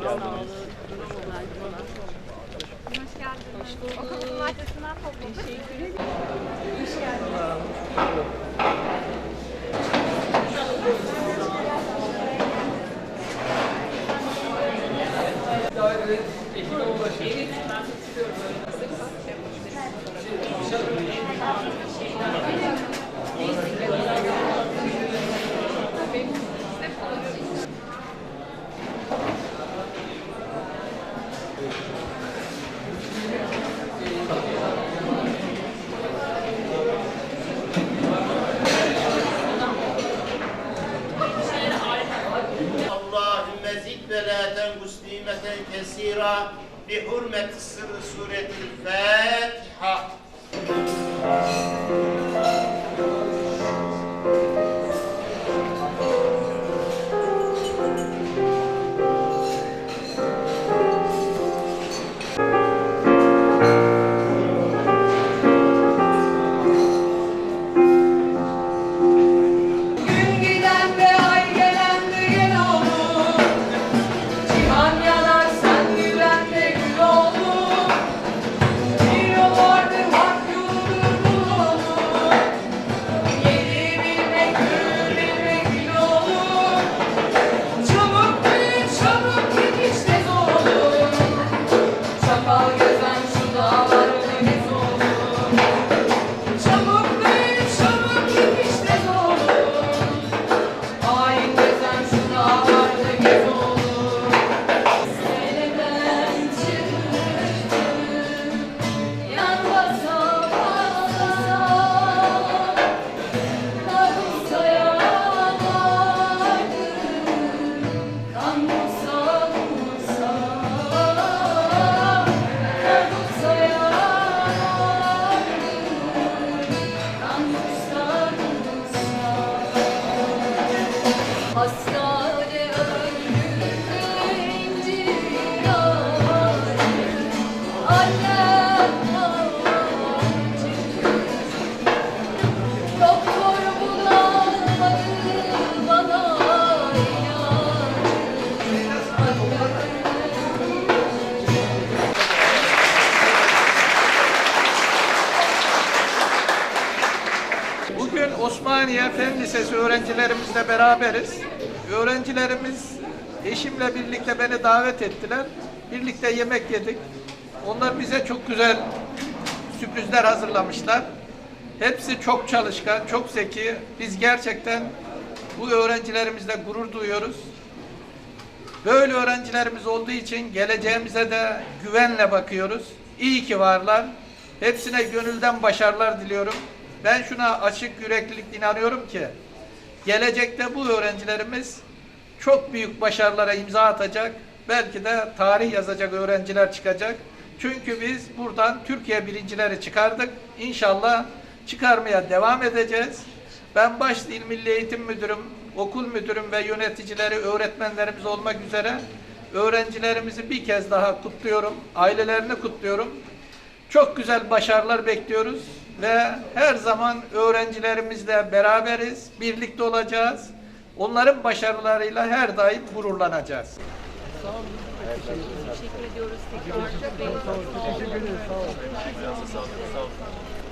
geldiniz. Hoş geldiniz. Okulun markasından topladık. Teşekkür ederim. Allahümme أمة مسلمة كثيرة بحرمة سر سورة الفاتحة. Bugün Osmaniye Fen Lisesi öğrencilerimizle beraberiz. Öğrencilerimiz eşimle birlikte beni davet ettiler. Birlikte yemek yedik. Onlar bize çok güzel sürprizler hazırlamışlar. Hepsi çok çalışkan, çok zeki. Biz gerçekten bu öğrencilerimizle gurur duyuyoruz. Böyle öğrencilerimiz olduğu için geleceğimize de güvenle bakıyoruz. İyi ki varlar. Hepsine gönülden başarılar diliyorum. Ben şuna açık yüreklilik inanıyorum ki gelecekte bu öğrencilerimiz çok büyük başarılara imza atacak. Belki de tarih yazacak öğrenciler çıkacak. Çünkü biz buradan Türkiye birincileri çıkardık. İnşallah çıkarmaya devam edeceğiz. Ben başta İl Milli Eğitim Müdürüm, okul müdürüm ve yöneticileri, öğretmenlerimiz olmak üzere öğrencilerimizi bir kez daha kutluyorum. Ailelerini kutluyorum. Çok güzel başarılar bekliyoruz ve her zaman öğrencilerimizle beraberiz, birlikte olacağız. Onların başarılarıyla her daim gururlanacağız. Teşekkür ediyoruz tekrar. Teşekkür ederiz. Sağ olun.